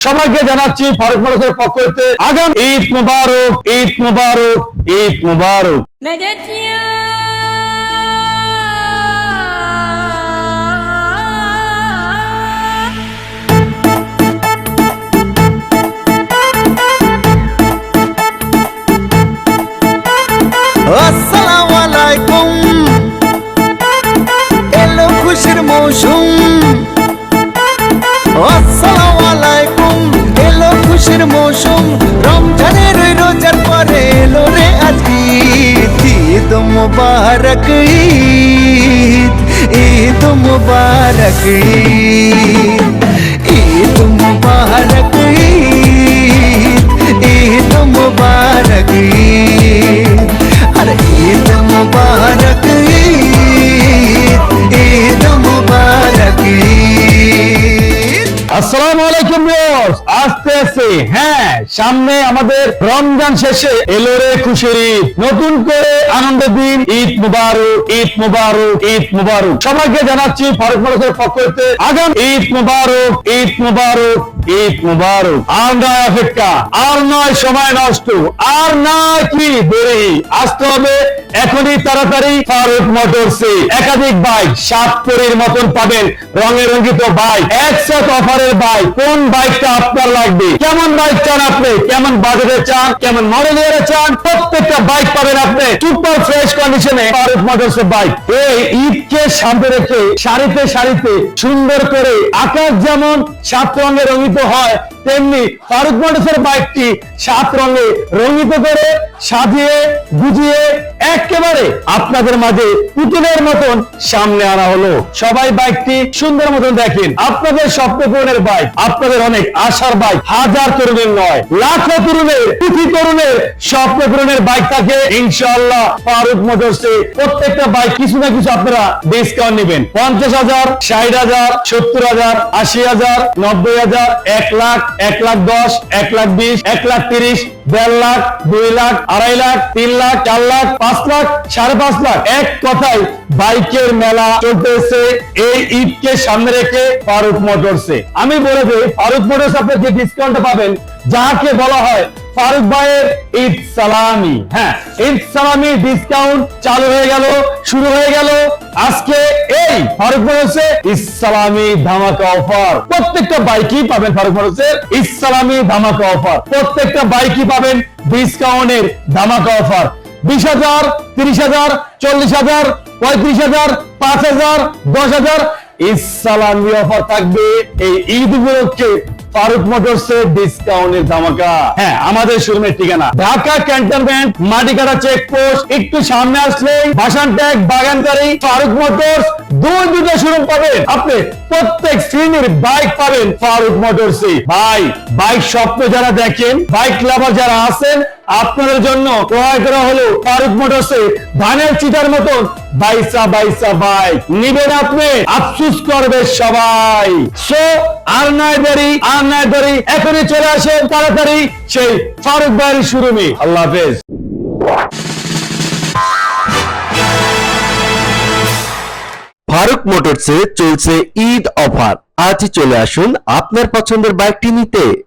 সবাইকে জানাচ্ছি ফারুক মানুষের পক্ষ হইতে আগাম ঈদ মুবারক ঈদ মুবারক ঈদ মুবারক। আসসালামু আলাইকুম। এলো খুশির মৌসুম। আসসালাম খুশির মৌসুম, রমজানের ওই রোজার পরে এলো রে আজ ঈদ ঈদ মুবারক, ঈদ ঈদ মুবারক, ঈদ। আসসালামু হ্যাঁ সামনে আমাদের রমজান শেষে নতুন করে ঈদ মুবারক ঈদ মুবারক ঈদ মুবারক। জানাচ্ছি ফারুক পক্ষ হতে আগাম ঈদ মুবারক ঈদ মুবারক। ঈদ মুবারক। আর নয় অপেক্ষা, আর নয় সময় নষ্ট, আর নয় কি দেরি। আসতে হবে এখনই তাড়াতাড়ি ফারুক মোটরসে। একাধিক বাইক সাত পরির মতন পাবেন, রঙে রঙিত বাইক। একসাথ অফারের বাইক, কোন বাইকটা আপনার লাগবে? কেমন বাইক চান আপনি? কেমন বাজেটে চান? কেমন মডেলের চান? প্রত্যেকটা বাইক পাবেন আপনি। সুপার ফ্রেশ কন্ডিশনে ফারুক মোটরসের বাইক। এই ঈদকে সামনে রেখে সারিতে সারিতে সুন্দর করে আকাশ যেমন সাত রঙে রঙিত হয় তেমনি ফারুক মোটরসের বাইকটি সাত রঙে রঙিত করে সাজিয়ে, গুজিয়ে একেবারে আপনাদের মাঝে পুতুলের মতন সামনে আনা হলো। সবাই বাইকটি সুন্দর মতন দেখেন। আপনাদের স্বপ্ন পূরণের বাইক, আপনাদের অনেক আশার বাইক, হাজার তরুণের নয়, লাখো তরুণের, কোটি তরুণের স্বপ্ন পূরণের বাইক থাকে। ইনশাআল্লাহ ফারুক মোটরসে প্রত্যেকটা বাইক কিছু না কিছু আপনারা ডিসকাউন্ট নেবেন। পঞ্চাশ হাজার, ষাট হাজার, সত্তর হাজার, আশি হাজার, নব্বই হাজার, এক লাখ এক লাখ দশ, এক লাখ বিশ, এক লাখ তিরিশ, দেড় লাখ, দুই লাখ, আড়াই লাখ, তিন লাখ, চার লাখ, পাঁচ লাখ, সাড়ে পাঁচ লাখ। এক কথায় বাইকের মেলা চলতেছে, এই ঈদকে সামনে রেখে ফারুক মোটরসে। আমি বলে দিই, ফারুক মোটরস আপনি যে ডিসকাউন্ট পাবেন, যাকে বলা হয় ফারুক ভাইয়ের ঈদ সালামি। হ্যাঁ ঈদ সালামি ডিসকাউন্ট চালু হয়ে গেল, শুরু হয়ে গেল। আজকে এই ফারুক মোটরসে ঈদ সালামি ধামাকা অফার। প্রত্যেকটা বাইকই পাবেন ফারুক মোটরসের ঈদ সালামি ধামাকা অফার। প্রত্যেকটা বাইকই পাবেন ডিসকাউন্টের ধামাকা অফার। বিশ হাজার, তিরিশ হাজার, চল্লিশ হাজার, পঁয়ত্রিশ হাজার, পাঁচ হাজার, দশ হাজার। ইসালামি অফার থাকবে এই ঈদ উপলক্ষে। ফারুক মোটরসের ডিসকাউন্টের ধামাকা। হ্যাঁ আমাদের শোরুমের ঠিকানা। ঢাকা ক্যান্টনমেন্ট মাটিকাটা চেকপোস্ট একটু সামনে আসলেই বাসান ট্যাগ বাগানকারী, ফারুক মোটরস, দুই দুটো শোরুম পাবেন আপনি প্রত্যেক শ্রেণির বাইক পাবেন ফারুক মোটরসে ভাই বাইক স্বপ্ন যারা দেখেন বাইক লাভার যারা আছেন, আপনাদের জন্য ক্রয় করা হলো ফারুক মোটরসে ধানের চিটার মতন বাইসা বাইসা বাইক নিবেন আপনি, আফসুস করবে সবাই। সো আর নয় দেরি, আর নয় দেরি, এখনই চলে আসেন তাড়াতাড়ি। সেই ফারুক ভাইয়ের শুরুমি আল্লাহ হাফেজ। ফারুক মোটরসে চলছে ঈদ অফার। আজই চলে আসুন আপনার পছন্দের বাইকটি নিতে।